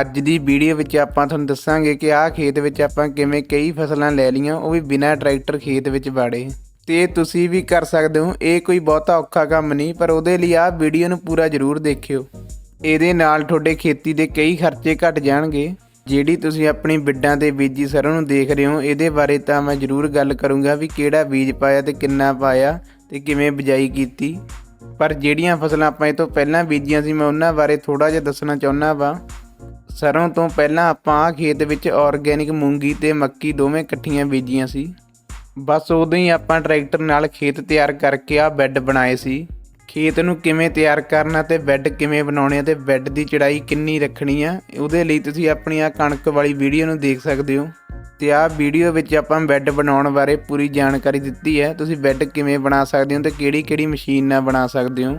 ਅੱਜ ਦੀ ਵੀਡੀਓ ਵਿੱਚ ਆਪਾਂ ਤੁਹਾਨੂੰ ਦੱਸਾਂਗੇ ਕਿ ਆਹ ਖੇਤ ਵਿੱਚ ਆਪਾਂ ਕਿਵੇਂ ਕਈ ਫਸਲਾਂ ਲੈ ਲਈਆਂ, ਉਹ ਵੀ ਬਿਨਾਂ ਟਰੈਕਟਰ ਖੇਤ ਵਿੱਚ ਵਾੜੇ। ਤੇ ਤੁਸੀਂ ਵੀ ਕਰ ਸਕਦੇ ਹੋ, ਇਹ ਕੋਈ ਬਹੁਤਾ ਔਖਾ ਕੰਮ ਨਹੀਂ, ਪਰ ਉਹਦੇ ਲਈ ਆਹ ਵੀਡੀਓ ਨੂੰ ਪੂਰਾ ਜ਼ਰੂਰ ਦੇਖਿਓ। ਇਹਦੇ ਨਾਲ ਤੁਹਾਡੇ ਖੇਤੀ ਦੇ ਕਈ ਖਰਚੇ ਘਟ ਜਾਣਗੇ। ਜਿਹੜੀ ਤੁਸੀਂ ਆਪਣੀ ਬਿੱਡਾਂ ਤੇ ਬੀਜੀ ਸਰੋਂ ਨੂੰ ਦੇਖ ਰਹੇ ਹੋ, ਇਹਦੇ ਬਾਰੇ ਤਾਂ ਮੈਂ ਜ਼ਰੂਰ ਗੱਲ ਕਰੂੰਗਾ ਵੀ ਕਿਹੜਾ ਬੀਜ ਪਾਇਆ ਤੇ ਕਿੰਨਾ ਪਾਇਆ ਤੇ ਕਿਵੇਂ ਬਿਜਾਈ ਕੀਤੀ। ਪਰ ਜਿਹੜੀਆਂ ਫਸਲਾਂ ਆਪਾਂ ਇਹ ਤੋਂ ਪਹਿਲਾਂ ਬੀਜੀਆਂ ਸੀ, ਮੈਂ ਉਹਨਾਂ ਬਾਰੇ ਥੋੜਾ ਜਿਹਾ ਦੱਸਣਾ ਚਾਹੁੰਦਾ ਵਾਂ। ਸਰੋਂ ਤੋਂ ਪਹਿਲਾਂ ਆਪਾਂ ਖੇਤ ਵਿੱਚ ਆਰਗੈਨਿਕ ਮੂੰਗੀ ਤੇ ਮੱਕੀ ਦੋਵੇਂ ਇਕੱਠੀਆਂ ਬੀਜੀਆਂ ਸੀ। ਬਸ ਉਦੋਂ ਹੀ ਆਪਾਂ ਟਰੈਕਟਰ ਨਾਲ ਖੇਤ ਤਿਆਰ ਕਰਕੇ ਆਹ ਬੈੱਡ ਬਣਾਏ ਸੀ। ਖੇਤ ਨੂੰ ਕਿਵੇਂ ਤਿਆਰ ਕਰਨਾ ਤੇ ਬੈੱਡ ਕਿਵੇਂ ਬਣਾਉਣੇ ਆ ਤੇ ਬੈੱਡ ਦੀ ਚੜਾਈ ਕਿੰਨੀ ਰੱਖਣੀ ਆ, ਉਹਦੇ ਲਈ ਤੁਸੀਂ ਆਪਣੀ ਆ ਕਣਕ ਵਾਲੀ ਵੀਡੀਓ ਨੂੰ ਦੇਖ ਸਕਦੇ ਹੋ। ਤੇ ਆਹ ਵੀਡੀਓ ਵਿੱਚ ਆਪਾਂ ਬੈੱਡ ਬਣਾਉਣ ਬਾਰੇ ਪੂਰੀ ਜਾਣਕਾਰੀ ਦਿੱਤੀ ਹੈ। ਤੁਸੀਂ ਬੈੱਡ ਕਿਵੇਂ ਬਣਾ ਸਕਦੇ ਹੋ ਤੇ ਕਿਹੜੀ ਕਿਹੜੀ ਮਸ਼ੀਨ ਨਾਲ ਬਣਾ ਸਕਦੇ ਹੋ।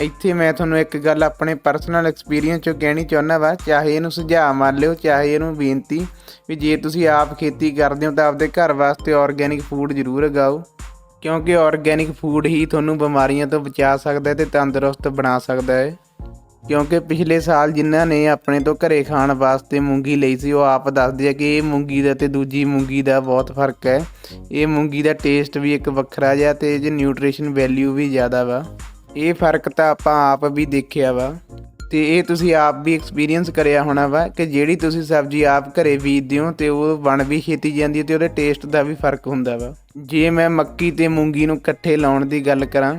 ਇੱਥੇ ਮੈਂ ਤੁਹਾਨੂੰ ਇੱਕ ਗੱਲ ਆਪਣੇ ਪਰਸਨਲ ਐਕਸਪੀਰੀਅੰਸ ਚੋਂ ਕਹਿਣੀ ਚਾਹੁੰਦਾ ਵਾ, ਚਾਹੇ ਇਹਨੂੰ ਸੁਝਾਅ ਮੰਨ ਲਿਓ, ਚਾਹੇ ਇਹਨੂੰ ਬੇਨਤੀ ਵੀ ਜੇ ਤੁਸੀਂ ਆਪ ਖੇਤੀ ਕਰਦੇ ਹੋ ਤਾਂ ਆਪਦੇ ਘਰ ਵਾਸਤੇ ਆਰਗੈਨਿਕ ਫੂਡ ਜ਼ਰੂਰ ਉਗਾਓ, ਕਿਉਂਕਿ ਆਰਗੈਨਿਕ ਫੂਡ ਹੀ ਤੁਹਾਨੂੰ ਬਿਮਾਰੀਆਂ ਤੋਂ ਬਚਾ ਸਕਦਾ ਹੈ ਤੇ ਤੰਦਰੁਸਤ ਬਣਾ ਸਕਦਾ ਹੈ। ਕਿਉਂਕਿ ਪਿਛਲੇ ਸਾਲ ਜਿਨ੍ਹਾਂ ਨੇ ਆਪਣੇ ਤੋਂ ਘਰੇ ਖਾਣ ਵਾਸਤੇ ਮੂੰਗੀ ਲਈ ਸੀ, ਉਹ ਆਪ ਦੱਸਦੇ ਆ ਕਿ ਇਹ ਮੂੰਗੀ ਦਾ ਤੇ ਦੂਜੀ ਮੂੰਗੀ ਦਾ ਬਹੁਤ ਫ਼ਰਕ ਹੈ। ਇਹ ਮੂੰਗੀ ਦਾ ਟੇਸਟ ਵੀ ਇੱਕ ਵੱਖਰਾ ਜਿਹਾ ਤੇ ਇਹ 'ਚ ਨਿਊਟ੍ਰੀਸ਼ਨ ਵੈਲਿਊ ਵੀ ਜ਼ਿਆਦਾ ਵਾ। ਇਹ ਫ਼ਰਕ ਤਾਂ ਆਪਾਂ ਆਪ ਵੀ ਦੇਖਿਆ ਵਾ ਤੇ ਇਹ ਤੁਸੀਂ ਆਪ ਵੀ ਐਕਸਪੀਰੀਅੰਸ ਕਰਿਆ ਹੋਣਾ ਵਾ ਕਿ ਜਿਹੜੀ ਤੁਸੀਂ ਸਬਜ਼ੀ ਆਪ ਘਰੇ ਬੀਜਦੇ ਹੋ ਤੇ ਉਹ ਬਣ ਵੀ ਖੇਤੀ ਜਾਂਦੀ ਹੈ ਤੇ ਉਹਦੇ ਟੇਸਟ ਦਾ ਵੀ ਫ਼ਰਕ ਹੁੰਦਾ ਵਾ। ਜੇ ਮੈਂ ਮੱਕੀ ਤੇ ਮੂੰਗੀ ਨੂੰ ਇਕੱਠੇ ਲਾਉਣ ਦੀ ਗੱਲ ਕਰਾਂ,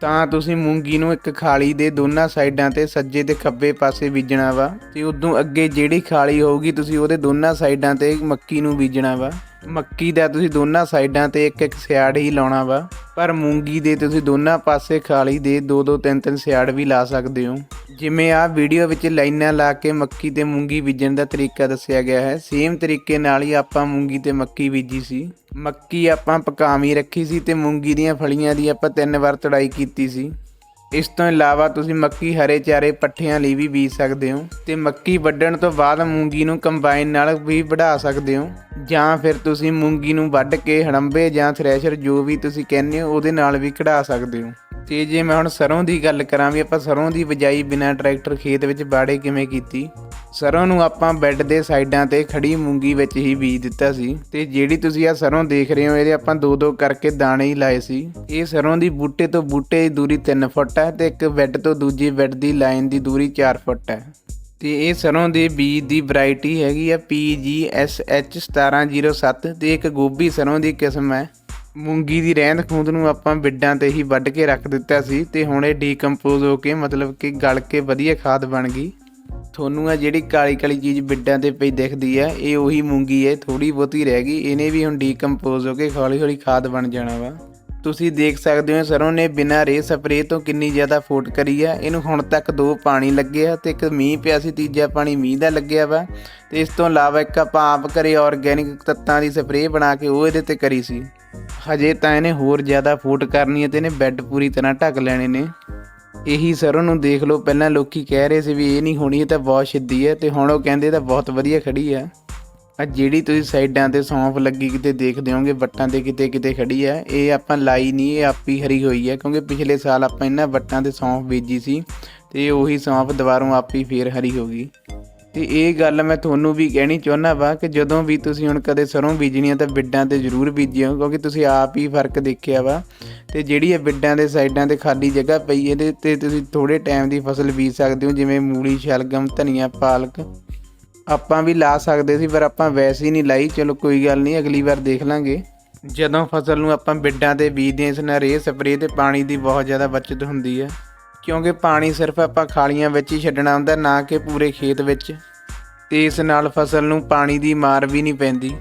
ਤਾਂ ਤੁਸੀਂ ਮੂੰਗੀ ਨੂੰ ਇੱਕ ਖਾਲੀ ਦੇ ਦੋਨਾਂ ਸਾਈਡਾਂ ਤੇ ਸੱਜੇ ਤੇ ਖੱਬੇ ਪਾਸੇ ਬੀਜਣਾ ਵਾ ਤੇ ਉਦੋਂ ਅੱਗੇ ਜਿਹੜੀ ਖਾਲੀ ਹੋਊਗੀ, ਤੁਸੀਂ ਉਹਦੇ ਦੋਨਾਂ ਸਾਈਡਾਂ ਤੇ ਮੱਕੀ ਨੂੰ ਬੀਜਣਾ ਵਾ। ਮੱਕੀ ਦਾ ਤੁਸੀਂ ਦੋਨਾਂ ਸਾਈਡਾਂ ਤੇ ਇੱਕ ਇੱਕ ਸਿਆੜ ਹੀ ਲਾਉਣਾ ਵਾ। ਪਰ ਮੂੰਗੀ ਦੇ ਤੁਸੀਂ ਦੋਨਾਂ ਪਾਸੇ ਖਾਲੀ ਦੇ ਦੋ ਦੋ ਤਿੰਨ ਤਿੰਨ ਸਿਆੜ ਵੀ ਲਾ ਸਕਦੇ ਹੋ। ਜਿਵੇਂ ਆ ਵੀਡੀਓ ਵਿੱਚ ਲਾਈਨਾਂ ਲਾ ਕੇ ਮੱਕੀ ਤੇ ਮੂੰਗੀ ਬੀਜਣ ਦਾ ਤਰੀਕਾ ਦੱਸਿਆ ਗਿਆ ਹੈ। ਸੇਮ ਤਰੀਕੇ ਨਾਲ ਹੀ ਆਪਾਂ ਮੂੰਗੀ ਤੇ ਮੱਕੀ ਬੀਜੀ ਸੀ। ਮੱਕੀ ਆਪਾਂ ਪਕਾਵੀਂ ਰੱਖੀ ਸੀ ਤੇ ਮੂੰਗੀ ਦੀਆਂ ਫਲੀਆਂ ਦੀ ਆਪਾਂ ਤਿੰਨ ਵਾਰ ਤੜਾਈ ਕੀਤੀ ਸੀ। ਇਸ ਤੋਂ ਇਲਾਵਾ ਤੁਸੀਂ ਮੱਕੀ ਹਰੇ ਚਾਰੇ ਪੱਠਿਆਂ ਲਈ ਵੀ ਬੀਜ ਸਕਦੇ ਹੋ ਤੇ ਮੱਕੀ ਵੱਢਣ ਤੋਂ ਬਾਅਦ ਮੂੰਗੀ ਨੂੰ ਕੰਬਾਈਨ ਨਾਲ ਵੀ ਵਢਾ ਸਕਦੇ ਹੋ ਜਾਂ ਫਿਰ ਤੁਸੀਂ ਮੂੰਗੀ ਨੂੰ ਵੱਢ ਕੇ ਹੜੰਬੇ ਜਾਂ ਥ੍ਰੈਸ਼ਰ ਜੋ ਵੀ ਤੁਸੀਂ ਕਹਿੰਦੇ ਹੋ ਉਹਦੇ ਨਾਲ ਵੀ ਕਢਾ ਸਕਦੇ ਹੋ। ਤੇ ਜੇ ਮੈਂ ਹੁਣ ਸਰੋਂ ਦੀ ਗੱਲ ਕਰਾਂ ਵੀ ਆਪਾਂ ਸਰੋਂ ਦੀ ਬਿਜਾਈ ਬਿਨਾਂ ਟਰੈਕਟਰ ਖੇਤ ਵਿੱਚ ਬਾੜੇ ਕਿਵੇਂ ਕੀਤੀ? ਸਰੋਂ ਨੂੰ ਆਪਾਂ ਬੈੱਡ ਦੇ ਸਾਈਡਾਂ ਤੇ ਖੜੀ ਮੂੰਗੀ ਵਿੱਚ ਹੀ ਬੀਜ ਦਿੱਤਾ ਸੀ ਤੇ ਜਿਹੜੀ ਤੁਸੀਂ ਆ ਸਰੋਂ ਦੇਖ ਰਹੇ ਹੋ, ਇਹਦੇ ਆਪਾਂ ਦੋ ਦੋ ਕਰਕੇ ਦਾਣੇ ਹੀ ਲਾਏ ਸੀ। ਇਹ ਸਰੋਂ ਦੀ ਬੂਟੇ ਤੋਂ ਬੂਟੇ ਦੀ ਦੂਰੀ 3 ਫੁੱਟ ਹੈ ਤੇ ਇੱਕ ਬੈੱਡ ਤੋਂ ਦੂਜੀ ਬੈੱਡ ਦੀ ਲਾਈਨ ਦੀ ਦੂਰੀ 4 ਫੁੱਟ ਹੈ। ਤੇ ਇਹ ਸਰੋਂ ਦੇ ਬੀਜ ਦੀ ਵੈਰਾਈਟੀ ਹੈਗੀ ਆ PGSH 1707 ਤੇ ਇੱਕ ਗੋਭੀ ਸਰੋਂ ਦੀ ਕਿਸਮ ਹੈ। ਮੂੰਗੀ ਦੀ ਰਹਿੰਦ ਖੂੰਦ ਨੂੰ ਆਪਾਂ ਬਿੱਡਾਂ ਤੇ ਹੀ ਵੱਢ ਕੇ ਰੱਖ ਦਿੱਤਾ ਸੀ ਤੇ ਹੁਣ ਇਹ ਡੀਕੰਪੋਜ਼ ਹੋ ਕੇ ਮਤਲਬ ਕਿ ਗਲ ਕੇ ਵਧੀਆ ਖਾਦ ਬਣ ਗਈ। ਤੁਹਾਨੂੰ ਆ ਜਿਹੜੀ ਕਾਲੀ ਕਾਲੀ ਚੀਜ਼ ਬਿੱਡਾਂ ਤੇ ਪਈ ਦਿਖਦੀ ਆ, ਇਹ ਉਹੀ ਮੂੰਗੀ ਹੈ ਥੋੜੀ ਬਹੁਤੀ ਰਹਿ ਗਈ, ਇਹਨੇ ਵੀ ਹੁਣ ਡੀਕੰਪੋਜ਼ ਹੋ ਕੇ ਹੌਲੀ ਹੌਲੀ ਖਾਦ ਬਣ ਜਾਣਾ ਵਾ। ਤੁਸੀਂ ਦੇਖ ਸਕਦੇ ਹੋ ਸਰੋਂ ਨੇ ਬਿਨਾਂ ਰੇ ਸਪਰੇ ਤੋਂ ਕਿੰਨੀ ਜ਼ਿਆਦਾ ਫੋਟ ਕਰੀ ਆ, ਇਹਨੂੰ ਹੁਣ ਤੱਕ ਦੋ ਪਾਣੀ ਲੱਗੇ ਆ ਤੇ ਇੱਕ ਮੀਂਹ ਪਿਆ ਸੀ, ਤੀਜਾ ਪਾਣੀ ਮੀਂਹ ਦਾ ਲੱਗਿਆ ਵਾ। ਤੇ ਇਸ ਤੋਂ ਇਲਾਵਾ ਇੱਕ ਆਪਾਂ ਆਪ ਘਰੇ ਆਰਗੈਨਿਕ ਤੱਤਾਂ ਦੀ ਸਪਰੇਅ ਬਣਾ ਕੇ ਉਹ ਇਹਦੇ ਤੇ ਕਰੀ ਸੀ। ਹਜੇ ਤਾਂ ਇਹਨੇ ਹੋਰ ਜ਼ਿਆਦਾ ਫੋਟ ਕਰਨੀ ਹੈ ਤੇ ਇਹਨੇ ਬੈੱਡ ਪੂਰੀ ਤਰ੍ਹਾਂ ਢੱਕ ਲੈਣੇ ਨੇ। ਇਹੀ ਸਰੋਂ ਨੂੰ ਦੇਖ ਲਓ, ਪਹਿਲਾਂ ਲੋਕੀ ਕਹਿ ਰਹੇ ਸੀ ਵੀ ਇਹ ਨਹੀਂ ਹੋਣੀ, ਇਹ ਤਾਂ ਬਹੁਤ ਸਿੱਧੀ ਹੈ ਤੇ ਹੁਣ ਉਹ ਕਹਿੰਦੇ ਤਾਂ ਬਹੁਤ ਵਧੀਆ ਖੜੀ ਹੈ। ਆ ਜਿਹੜੀ ਤੁਸੀਂ ਸਾਈਡਾਂ ਤੇ ਸੌਂਫ ਲੱਗੀ ਕਿਤੇ ਦੇਖਦੇ ਹੋਗੇ ਵੱਟਾਂ ਤੇ ਕਿਤੇ ਕਿਤੇ ਖੜੀ ਹੈ। ਇਹ ਆਪਾਂ ਲਾਈ ਨਹੀਂ, ਇਹ ਆਪੀ ਹਰੀ ਹੋਈ ਹੈ, ਕਿਉਂਕਿ ਪਿਛਲੇ ਸਾਲ ਆਪਾਂ ਇਹਨਾਂ ਵੱਟਾਂ ਤੇ ਸੌਂਫ ਬੀਜੀ ਸੀ ਤੇ ਉਹੀ ਸੌਂਫ ਦੁਬਾਰੋਂ ਆਪੀ ਫੇਰ ਹਰੀ ਹੋ ਗਈ। ਤੇ ਇਹ ਗੱਲ ਮੈਂ ਤੁਹਾਨੂੰ ਵੀ ਕਹਿਣੀ ਚਾਹੁੰਦਾ ਵਾ ਕਿ ਜਦੋਂ ਵੀ ਤੁਸੀਂ ਹੁਣ ਕਦੇ ਸਰੋਂ ਬੀਜਣੀ ਆ ਤਾਂ ਬਿੱਡਾਂ ਤੇ ਜ਼ਰੂਰ ਬੀਜਿਓ, ਕਿਉਂਕਿ ਤੁਸੀਂ ਆਪ ਹੀ ਫ਼ਰਕ ਦੇਖਿਆ ਵਾ। ਤੇ ਜਿਹੜੀ ਇਹ ਬਿੱਡਾਂ ਦੇ ਸਾਈਡਾਂ ਤੇ ਖਾਲੀ ਜਗ੍ਹਾ ਪਈ, ਇਹਦੇ ਤੇ ਤੁਸੀਂ ਥੋੜੇ ਟਾਈਮ ਦੀ ਫਸਲ ਬੀਜ ਸਕਦੇ ਹੋ, ਜਿਵੇਂ ਮੂਲੀ, ਸ਼ਲਗਮ, ਧਨੀਆ, ਪਾਲਕ। ਆਪਾਂ ਵੀ ਲਾ ਸਕਦੇ ਸੀ, ਪਰ ਆਪਾਂ ਵੈਸੇ ਹੀ ਨਹੀਂ ਲਾਈ। ਚਲੋ ਕੋਈ ਗੱਲ ਨਹੀਂ, ਅਗਲੀ ਵਾਰ ਦੇਖ ਲਾਂਗੇ। ਜਦੋਂ ਫਸਲ ਨੂੰ ਆਪਾਂ ਬਿੱਡਾਂ ਤੇ ਬੀਜਦੇ ਹਾਂ, ਇਸ ਨਾਲ ਰੇ ਸਪਰੇਅ ਤੇ ਪਾਣੀ ਦੀ ਬਹੁਤ ਜ਼ਿਆਦਾ ਬਚਤ ਹੁੰਦੀ ਹੈ। ਕਿਉਂਕਿ ਪਾਣੀ ਸਿਰਫ ਆਪਾਂ ਖਾਲੀਆਂ ਵਿੱਚ ਹੀ ਛੱਡਣਾ ਹੁੰਦਾ, ਨਾ ਕਿ ਪੂਰੇ ਖੇਤ ਵਿੱਚ। ਤੇ ਇਸ ਨਾਲ ਫਸਲ ਨੂੰ ਪਾਣੀ ਦੀ ਮਾਰ ਵੀ ਨਹੀਂ ਪੈਂਦੀ।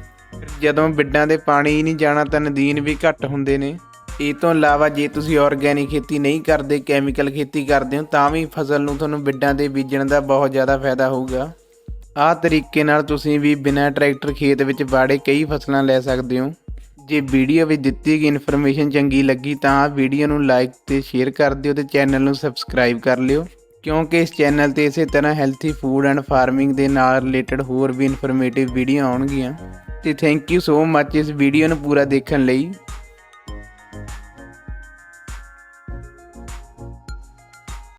ਜਦੋਂ ਬਿੱਡਾਂ ਦੇ ਪਾਣੀ ਹੀ ਨਹੀਂ ਜਾਣਾ ਤਾਂ ਨਦੀਨ ਵੀ ਘੱਟ ਹੁੰਦੇ ਨੇ। ਇਹ ਤੋਂ ਇਲਾਵਾ ਜੇ ਤੁਸੀਂ ਆਰਗੈਨਿਕ ਖੇਤੀ ਨਹੀਂ ਕਰਦੇ ਕੈਮੀਕਲ ਖੇਤੀ ਕਰਦੇ ਹੋ, ਤਾਂ ਵੀ ਫਸਲ ਨੂੰ ਤੁਹਾਨੂੰ ਬਿੱਡਾਂ ਦੇ ਬੀਜਣ ਦਾ ਬਹੁਤ ਜ਼ਿਆਦਾ ਫਾਇਦਾ ਹੋਊਗਾ। ਆਹ ਤਰੀਕੇ ਨਾਲ ਤੁਸੀਂ ਵੀ ਬਿਨਾਂ ਟਰੈਕਟਰ ਖੇਤ ਵਿੱਚ ਬਾੜੇ ਕਈ ਫਸਲਾਂ ਲੈ ਸਕਦੇ ਹੋ। ਜੇ ਵੀਡੀਓ ਵਿੱਚ ਦਿੱਤੀ ਗਈ ਇਨਫੋਰਮੇਸ਼ਨ ਚੰਗੀ ਲੱਗੀ ਤਾਂ ਵੀਡੀਓ ਨੂੰ ਲਾਈਕ ਤੇ ਸ਼ੇਅਰ ਕਰ ਦਿਓ ਤੇ ਚੈਨਲ ਨੂੰ ਸਬਸਕ੍ਰਾਈਬ ਕਰ ਲਿਓ। ਕਿਉਂਕਿ ਇਸ ਚੈਨਲ ਤੇ ਇਸੇ ਤਰ੍ਹਾਂ ਹੈਲਥੀ ਫੂਡ ਐਂਡ ਫਾਰਮਿੰਗ ਦੇ ਨਾਲ ਰਿਲੇਟਡ ਹੋਰ ਵੀ ਇਨਫੋਰਮੇਟਿਵ ਵੀਡੀਓ ਆਉਣਗੀਆਂ। ਤੇ ਥੈਂਕ ਯੂ ਸੋ ਮੱਚ ਇਸ ਵੀਡੀਓ ਨੂੰ ਪੂਰਾ ਦੇਖਣ ਲਈ।